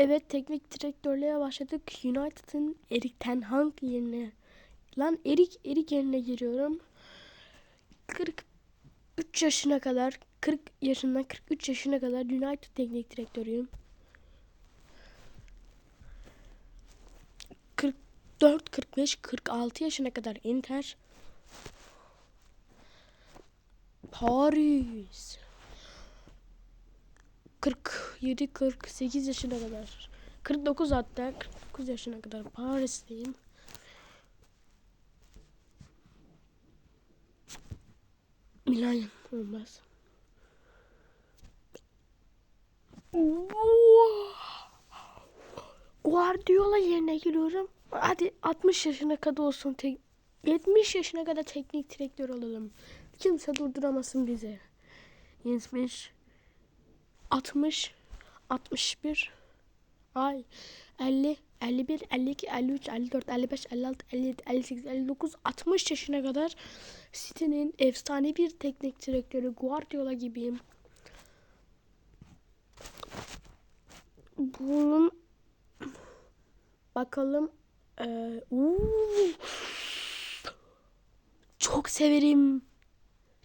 Evet teknik direktörlüğe başladık. United'ın Erik Ten Hag yerine. Lan Erik Erik yerine giriyorum. 43 yaşına kadar 40 yaşından 43 yaşına kadar United teknik direktörüyüm. 44, 45, 46 yaşına kadar Inter. Paris. 47, 48 yaşına kadar. 49 hatta 49 yaşına kadar Paris'teyim. Milan olmaz. Guardiola yerine giriyorum. Hadi 60 yaşına kadar olsun. Tek, 70 yaşına kadar teknik direktör olalım. Kimse durduramasın bizi. 70 60 61 ay 50 51 52 53 54 55 56 57 58 59 60 yaşına kadar City'nin efsane bir teknik direktörü Guardiola gibiyim. Bunun bakalım ee, çok severim.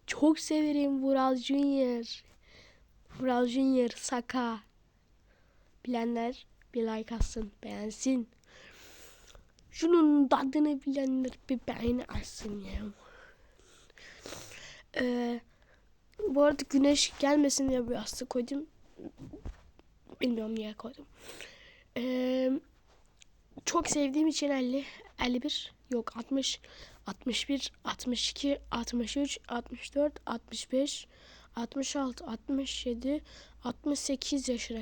Çok severim Vural Junior. Vural Junior Saka. Bilenler bir like atsın, beğensin. Şunun tadını bilenler bir beğeni açsın ya. Ee, bu arada güneş gelmesin diye bir yastık koydum. Bilmiyorum niye koydum. Ee, çok sevdiğim için 50, 51, yok 60, 61, 62, 63, 64, 65, 66, 67, 68 yaşına